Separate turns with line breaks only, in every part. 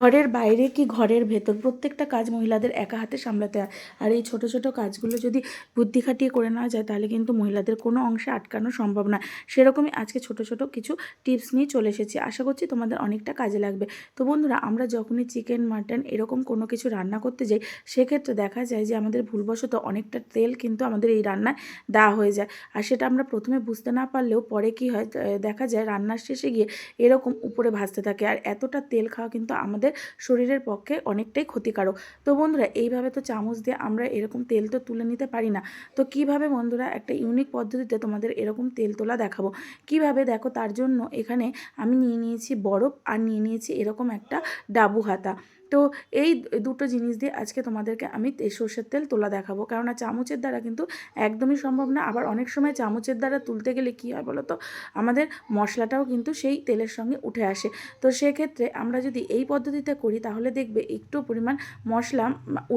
ঘরের বাইরে কি ঘরের ভেতর? প্রত্যেকটা কাজ মহিলাদের একা হাতে সামলাতে হয়। আর এই ছোট ছোট কাজগুলো যদি বুদ্ধি খাটিয়ে করে নেওয়া যায়, তাহলে কিন্তু মহিলাদের কোনো অংশে আটকানো সম্ভব না। সেরকমই আজকে ছোট ছোট কিছু টিপস নিয়ে চলে এসেছি। আশা করছি তোমাদের অনেকটা কাজে লাগবে। তো বন্ধুরা, আমরা যখনই চিকেন, মাটন এরকম কোনো কিছু রান্না করতে যাই, সেক্ষেত্রে দেখা যায় যে আমাদের ভুলবশত অনেকটা তেল কিন্তু আমাদের এই রান্নায় দেওয়া হয়ে যায়। আর সেটা আমরা প্রথমে বুঝতে না পারলেও পরে কি হয় দেখা যায় রান্নার শেষে গিয়ে এরকম উপরে ভাজতে থাকে। আর এতটা তেল খাওয়া কিন্তু আমাদের শরীরের পক্ষে অনেকটাই ক্ষতিকারক। তো বন্ধুরা, এইভাবে তো চামচ দিয়ে আমরা এরকম তেল তো তুলে নিতে পারি না। তো কীভাবে বন্ধুরা একটা ইউনিক পদ্ধতিতে তোমাদের এরকম তেল তোলা দেখাবো? কীভাবে দেখো, তার জন্য এখানে আমি নিয়ে নিয়েছি বরফ আর নিয়ে নিয়েছি এরকম একটা ডাবু হাতা। তো এই দুটো জিনিস দিয়ে আজকে তোমাদেরকে আমি সর্ষের তেল তোলা দেখাবো। কেননা চামচের দ্বারা কিন্তু একদমই সম্ভব না। আবার অনেক সময় চামচের দ্বারা তুলতে গেলে কী হয় বলো তো আমাদের মশলাটাও কিন্তু সেই তেলের সঙ্গে উঠে আসে। তো সেক্ষেত্রে আমরা যদি এই পদ্ধতিতে করি, তাহলে দেখবে একটু পরিমাণ মশলা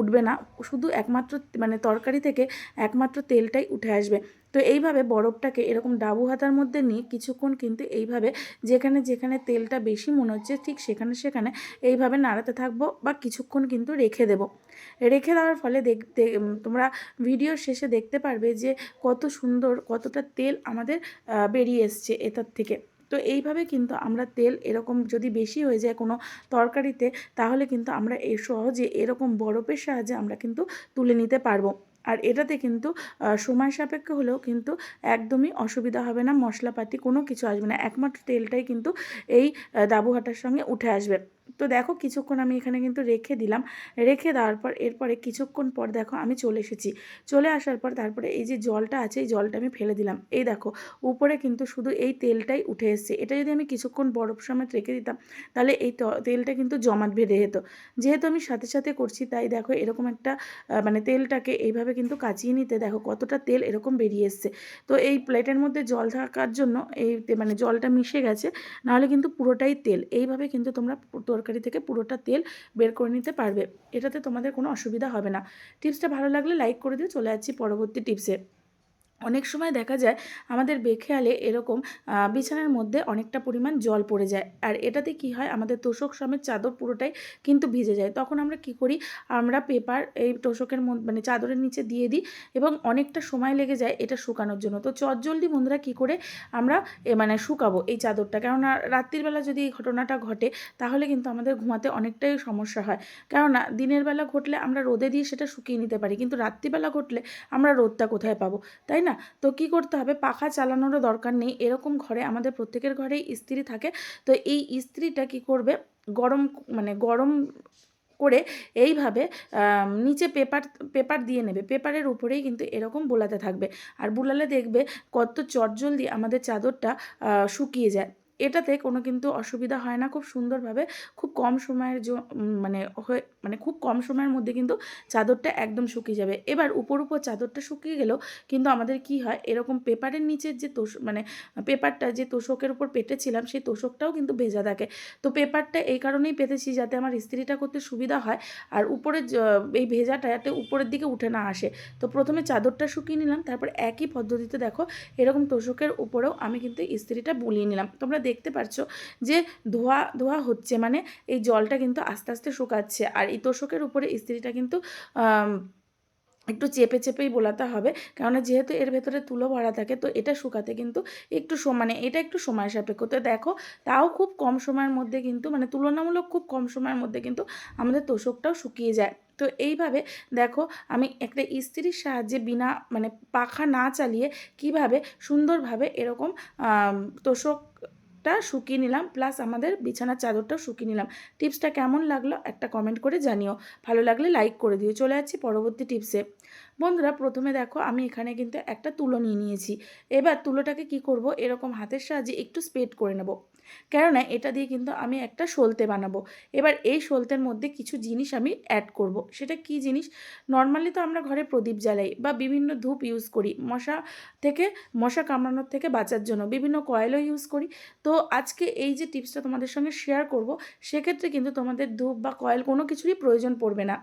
উঠবে না। শুধু একমাত্র মানে তরকারি থেকে একমাত্র তেলটাই উঠে আসবে। তো এইভাবে বরফটাকে এরকম ডাবু হাতার মধ্যে নিয়ে কিছুক্ষণ কিন্তু এইভাবে যেখানে যেখানে তেলটা বেশি মনে হচ্ছে ঠিক সেখানে সেখানে এইভাবে নাড়াতে থাকব বা কিছুক্ষণ কিন্তু রেখে দেব। রেখে দেওয়ার ফলে দেখতে তোমরা ভিডিওর শেষে দেখতে পারবে যে কত সুন্দর কতটা তেল আমাদের বেরিয়ে এসছে এটার থেকে। তো এইভাবে কিন্তু আমরা তেল এরকম যদি বেশি হয়ে যায় কোনো তরকারিতে তাহলে কিন্তু আমরা এ সহজে এরকম বরফের সাহায্যে আমরা কিন্তু তুলে নিতে পারব। আর এটাতে কিন্তু সময় সাপেক্ষ হলেও কিন্তু একদমই অসুবিধা হবে না, মশলাপাতি কোনো কিছু আসবে না, একমাত্র তেলটাই কিন্তু এই দাবুহাটার সঙ্গে উঠে আসবে। তো দেখো কিছুক্ষণ আমি এখানে কিন্তু রেখে দিলাম। রেখে দেওয়ার পর এরপরে কিছুক্ষণ পর দেখো আমি চলে এসেছি। চলে আসার পর তারপরে এই যে জলটা আছে, এই জলটা আমি ফেলে দিলাম। এই দেখো, উপরে কিন্তু শুধু এই তেলটাই উঠে এসছে। এটা যদি আমি কিছুক্ষণ বরফ সমেত রেখে দিতাম, তাহলে এই তেলটা কিন্তু জমাট বেঁধে যেত। যেহেতু আমি সাথে সাথে করছি, তাই দেখো এরকম একটা মানে তেলটাকে এইভাবে কিন্তু কাচিয়ে নিতে দেখো কতটা তেল এরকম বেরিয়ে এসছে। তো এই প্লেটের মধ্যে জল থাকার জন্য এই মানে জলটা মিশে গেছে, নাহলে কিন্তু পুরোটাই তেল। এইভাবে কিন্তু তোমরা তরকারি থেকে পুরোটা তেল বের করে নিতে পারবে। এটাতে তোমাদের কোনো অসুবিধা হবে না। টিপসটা ভালো লাগলে লাইক করে দিয়ে চলে যাচ্ছি পরবর্তী টিপসে। অনেক সময় দেখা যায় আমাদের বেখেয়ালে এরকম বিছানার মধ্যে অনেকটা পরিমাণ জল পড়ে যায়। আর এটাতে কি হয়? আমাদের তোষক সমেত চাদর পুরোটাই কিন্তু ভিজে যায়। তখন আমরা কি করি? আমরা পেপার এই তোষকের মধ্যে মানে চাদরের নিচে দিয়ে দিই এবং অনেকটা সময় লেগে যায় এটা শুকানোর জন্য। তো চটজলদি বন্ধুরা কি করে? আমরা মানে শুকাবো এই চাদরটা। কেননা রাত্রিবেলা যদি এই ঘটনাটা ঘটে, তাহলে কিন্তু আমাদের ঘুমাতে অনেকটাই সমস্যা হয়। কেননা দিনের বেলা ঘটলে আমরা রোদে দিয়ে সেটা শুকিয়ে নিতে পারি। কিন্তু রাত্রিবেলা ঘটলে আমরা রোদটা কোথায় পাবো? তাই না? তো কি করতে হবে? পাখা চালানোরও দরকার নেই। এরকম ঘরে আমাদের প্রত্যেকের ঘরেই ইস্ত্রি থাকে। তো এই ইস্ত্রিটা কি করবে? গরম মানে গরম করে এইভাবে নিচে পেপার পেপার দিয়ে নেবে। পেপারের উপরেই কিন্তু এরকম বোলাতে থাকবে। আর বোলালে দেখবে কত চটজলদি আমাদের চাদরটা শুকিয়ে যায়। এটাতে কোনো কিন্তু অসুবিধা হয় না। খুব সুন্দরভাবে খুব কম সময়ের মানে মানে খুব কম সময়ের মধ্যে কিন্তু চাদরটা একদম শুকিয়ে যাবে। এবার উপর উপর চাদরটা শুকিয়ে গেলেও কিন্তু আমাদের কি হয়, এরকম পেপারের নিচের যে তোষ মানে পেপারটা যে তোষকের উপর পেটেছিলাম, সেই তোষকটাও কিন্তু ভেজা থাকে। তো পেপারটা এই কারণেই পেতেছি যাতে আমার ইস্ত্রিটা করতে সুবিধা হয় আর উপরে এই ভেজাটা যাতে উপরের দিকে উঠে না আসে। তো প্রথমে চাদরটা শুকিয়ে নিলাম, তারপর একই পদ্ধতিতে দেখো, এরকম তোষকের উপরেও আমি কিন্তু ইস্ত্রিটা বুলিয়ে নিলাম। তোমরা দেখতে পাচ্ছ যে ধোয়া ধোয়া হচ্ছে। মানে এই জলটা কিন্তু আস্তে আস্তে শুকাচ্ছে আর এই তোষকের উপরে ইস্ত্রিটা কিন্তু একটু চেপে চেপেই বোলাতে হবে। কেননা যেহেতু এর ভেতরে তুলো ভরা থাকে তো এটা শুকাতে কিন্তু একটু মানে এটা একটু সময় সাপেক্ষ। তো দেখো তাও খুব কম সময়ের মধ্যে কিন্তু মানে তুলনামূলক খুব কম সময়ের মধ্যে কিন্তু আমাদের তোষকটাও শুকিয়ে যায়। তো এইভাবে দেখো আমি একটা ইস্ত্রির সাহায্যে বিনা মানে পাখা না চালিয়ে কীভাবে সুন্দরভাবে এরকম আম, তোষকটা শুকিয়ে নিলাম প্লাস আমাদের বিছানার চাদরটাও শুকিয়ে নিলাম। টিপসটা কেমন লাগল একটা কমেন্ট করে জানিও। ভালো লাগলে লাইক করে দিও। চলে যাচ্ছি পরবর্তী টিপসে বন্ধুরা, প্রথমে দেখো, আমি এখানে কিন্তু একটা তুলো নিয়ে নিয়েছি। এবার তুলোটাকে কি করব? এরকম হাতের সাহায্যে একটু স্প্রেড করে নেব। কেননা এটা দিয়ে কিন্তু আমি একটা সলতে বানাবো। এবার এই সলতের মধ্যে কিছু জিনিস আমি অ্যাড করব। সেটা কি জিনিস? নর্মালি তো আমরা ঘরে প্রদীপ জ্বালাই বা বিভিন্ন ধূপ ইউজ করি। মশা থেকে, মশা কামড়ানোর থেকে বাঁচার জন্য বিভিন্ন কয়েলও ইউজ করি। তো আজকে এই যে টিপসটা তোমাদের সঙ্গে শেয়ার করব, সেক্ষেত্রে কিন্তু তোমাদের ধূপ বা কয়েল কোনো কিছুরই প্রয়োজন পড়বে না।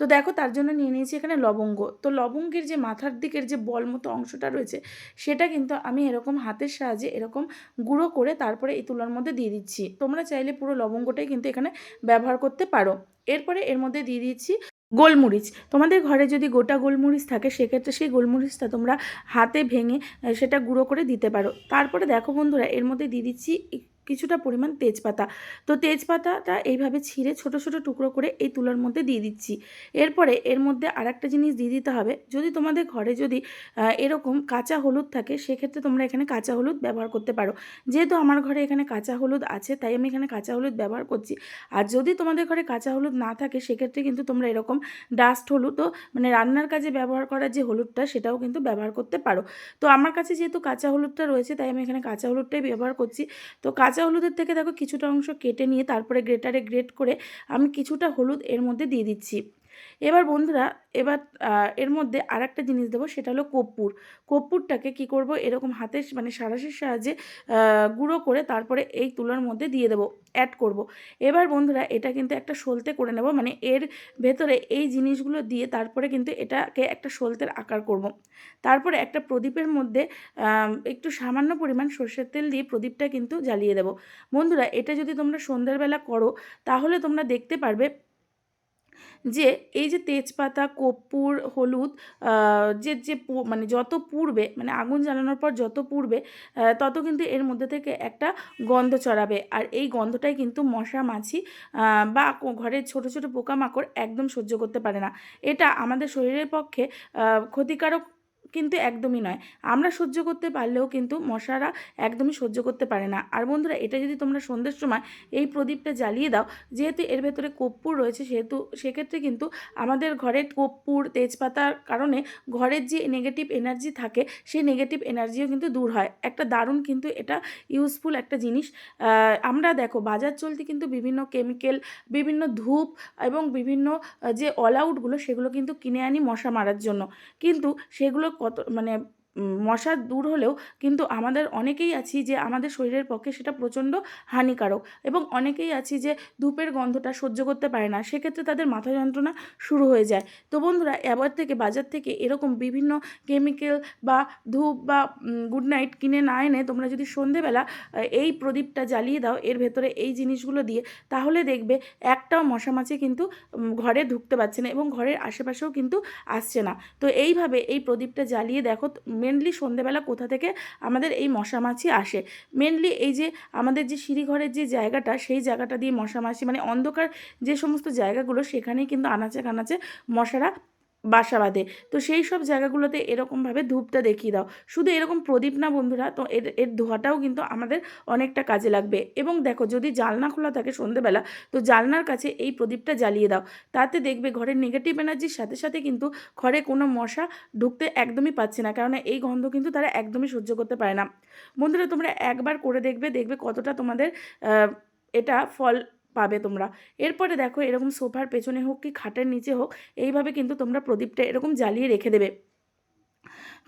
তো দেখো তার জন্য নিয়ে নিয়েছি এখানে লবঙ্গ। তো লবঙ্গের যে মাথার দিকের যে বল মতো অংশটা রয়েছে, সেটা কিন্তু আমি এরকম হাতের সাহায্যে এরকম গুঁড়ো করে তারপরে এই তুলার মধ্যে দিয়ে দিচ্ছি। তোমরা চাইলে পুরো লবঙ্গটাই কিন্তু এখানে ব্যবহার করতে পারো। এরপরে এর মধ্যে দিয়ে দিচ্ছি গোলমরিচ। তোমাদের ঘরে যদি গোটা গোলমরিচ থাকে, সেক্ষেত্রে সেই গোলমরিচটা তোমরা হাতে ভেঙে সেটা গুঁড়ো করে দিতে পারো। তারপরে দেখো বন্ধুরা, এর মধ্যে দিয়ে দিচ্ছি কিছুটা পরিমাণ তেজপাতা। তো তেজপাতাটা এইভাবে ছিঁড়ে ছোট ছোট টুকরো করে এই তুলার মধ্যে দিয়ে দিচ্ছি। এরপরে এর মধ্যে আর একটা জিনিস দিয়ে দিতে হবে। যদি তোমাদের ঘরে যদি এরকম কাঁচা হলুদ থাকে, সেক্ষেত্রে তোমরা এখানে কাঁচা হলুদ ব্যবহার করতে পারো। যেহেতু আমার ঘরে এখানে কাঁচা হলুদ আছে, তাই আমি এখানে কাঁচা হলুদ ব্যবহার করছি। আর যদি তোমাদের ঘরে কাঁচা হলুদ না থাকে, সেক্ষেত্রে কিন্তু তোমরা এরকম ডাস্ট হলুদও মানে রান্নার কাজে ব্যবহার করা যে হলুদটা, সেটাও কিন্তু ব্যবহার করতে পারো। তো আমার কাছে যেহেতু কাঁচা হলুদটা রয়েছে, তাই আমি এখানে কাঁচা হলুদটাই ব্যবহার করছি। তো কাঁচা হলুদের থেকে দেখো কিছুটা অংশ কেটে নিয়ে তারপরে গ্রেটারে গ্রেট করে আমি কিছুটা হলুদ এর মধ্যে দিয়ে দিচ্ছি। এবার বন্ধুরা, এবার এর মধ্যে আর একটা জিনিস দেবো, সেটা হলো কর্পূর কর্পূরটাকে কি করব এরকম হাতে মানে সারাশির সাহায্যে গুঁড়ো করে তারপরে এই তুলার মধ্যে দিয়ে দেবো অ্যাড করব। এবার বন্ধুরা, এটা কিন্তু একটা সলতে করে নেব মানে এর ভেতরে এই জিনিসগুলো দিয়ে তারপরে কিন্তু এটাকে একটা সলতের আকার করব। তারপরে একটা প্রদীপের মধ্যে একটু সামান্য পরিমাণ সর্ষের তেল দিয়ে প্রদীপটা কিন্তু জ্বালিয়ে দেবো বন্ধুরা, এটা যদি তোমরা সন্ধ্যাবেলা করো, তাহলে তোমরা দেখতে পারবে যে এই যে তেজপাতা, কর্পূর, হলুদ যে যে মানে যত পুড়বে মানে আগুন জ্বালানোর পর যত পুড়বে তত কিন্তু এর মধ্যে থেকে একটা গন্ধ চড়াবে আর এই গন্ধটাই কিন্তু মশা, মাছি বা ঘরের ছোট ছোট পোকামাকড় একদম সহ্য করতে পারে না। এটা আমাদের শরীরের পক্ষে ক্ষতিকারক কিন্তু একদমই নয়। আমরা সহ্য করতে পারলেও কিন্তু মশারা একদমই সহ্য করতে পারে না। আর বন্ধুরা, এটা যদি তোমরা সন্ধ্যের সময় এই প্রদীপটা জ্বালিয়ে দাও, যেহেতু এর ভেতরে কর্পূর রয়েছে, সেহেতু সেক্ষেত্রে কিন্তু আমাদের ঘরের কর্পূর, তেজপাতার কারণে ঘরের যে নেগেটিভ এনার্জি থাকে, সেই নেগেটিভ এনার্জিও কিন্তু দূর হয়। একটা দারুণ কিন্তু এটা ইউজফুল একটা জিনিস। আমরা দেখো, বাজার চলতে কিন্তু বিভিন্ন কেমিক্যাল বিভিন্ন ধূপ এবং বিভিন্ন যে অল আউটগুলো সেগুলো কিন্তু কিনে আনি মশা মারার জন্য। কিন্তু সেগুলো কত মানে মশা দূর হলেও কিন্তু আমাদের অনেকেই আছি যে আমাদের শরীরের পক্ষে সেটা প্রচণ্ড হানিকারক এবং অনেকেই আছি যে ধূপের গন্ধটা সহ্য করতে পারে না। সেক্ষেত্রে তাদের মাথা যন্ত্রণা শুরু হয়ে যায়। তো বন্ধুরা, এবার থেকে, বাজার থেকে এরকম বিভিন্ন কেমিক্যাল বা ধূপ বা গুড নাইট কিনে না এনে তোমরা যদি সন্ধেবেলা এই প্রদীপটা জ্বালিয়ে দাও, এর ভেতরে এই জিনিসগুলো দিয়ে, তাহলে দেখবে একটাও মশা মাছি কিন্তু ঘরে ঢুকতে পারছে না এবং ঘরের আশেপাশেও কিন্তু আসছে না। তো এইভাবে এই প্রদীপটা জ্বালিয়ে দেখো মেনলি সন্ধেবেলা কোথা থেকে আমাদের এই মশামাছি আসে। মেনলি এই যে আমাদের যে সিঁড়িঘরের যে জায়গাটা, সেই জায়গাটা দিয়ে মশামাছি মানে অন্ধকার যে সমস্ত জায়গাগুলো, সেখানেই কিন্তু আনাচে কানাচে মশারা বাসা বাঁধে। তো সেই সব জায়গাগুলোতে এরকমভাবে ধূপটা দেখিয়ে দাও। শুধু এরকম প্রদীপ না বন্ধুরা, তো এর এর ধোয়াটাও কিন্তু আমাদের অনেকটা কাজে লাগবে। এবং দেখো, যদি জালনা খোলা থাকে সন্ধেবেলা, তো জালনার কাছে এই প্রদীপটা জ্বালিয়ে দাও। তাতে দেখবে ঘরের নেগেটিভ এনার্জির সাথে সাথে কিন্তু ঘরে কোনো মশা ঢুকতে একদমই পাচ্ছে না। কারণ এই গন্ধ কিন্তু তারা একদমই সহ্য করতে পারে না। বন্ধুরা, তোমরা একবার করে দেখবে দেখবে কতটা তোমাদের এটা ফল পাবে তোমরা। এরপরে দেখো, এরকম সোফার পেছনে হোক কি খাটের নিচে হোক, এইভাবে কিন্তু তোমরা প্রদীপটা এরকম জ্বালিয়ে রেখে দেবে।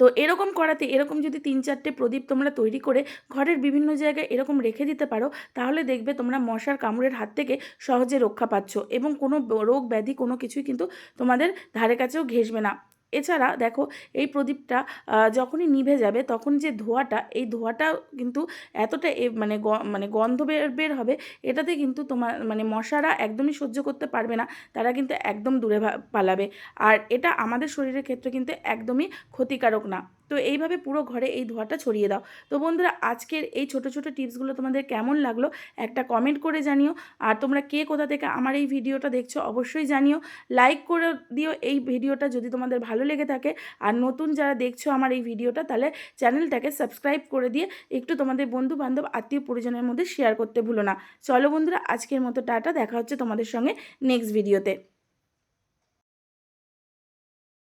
তো এরকম করাতে, এরকম যদি তিন চারটে প্রদীপ তোমরা তৈরি করে ঘরের বিভিন্ন জায়গায় এরকম রেখে দিতে পারো, তাহলে দেখবে তোমরা মশার কামড়ের হাত থেকে সহজে রক্ষা পাচ্ছ এবং কোনো রোগ ব্যাধি কোনো কিছুই কিন্তু তোমাদের ধারে কাছেও ঘেসবে না। এছাড়া দেখো এই প্রদীপটা যখনই নিভে যাবে তখন যে ধোঁয়াটা, এই ধোঁয়াটা কিন্তু এতটা মানে মানে গন্ধ বের বের হবে, এটাতে কিন্তু তোমার মানে মশারা একদমই সহ্য করতে পারবে না, তারা কিন্তু একদম দূরে পালাবে। আর এটা আমাদের শরীরের ক্ষেত্রে কিন্তু একদমই ক্ষতিকারক না। তো এইভাবে পুরো ঘরে এই ধোঁয়াটা ছড়িয়ে দাও। তো বন্ধুরা, আজকের এই ছোট ছোট টিপসগুলো তোমাদের কেমন লাগল একটা কমেন্ট করে জানিও। আর তোমরা কে কোথা থেকে আমার এই ভিডিওটা দেখছ অবশ্যই জানিও। লাইক করে দিও এই ভিডিওটা যদি তোমাদের ভালো লেগে থাকে। আর নতুন যারা দেখছ আমার এই ভিডিওটা, তাহলে চ্যানেলটাকে সাবস্ক্রাইব করে দিয়ে একটু তোমাদের বন্ধু বান্ধব আত্মীয় পরিজনের মধ্যে শেয়ার করতে ভুলো না। চলো বন্ধুরা, আজকের মতো টাটা, দেখা হচ্ছে তোমাদের সঙ্গে নেক্সট ভিডিওতে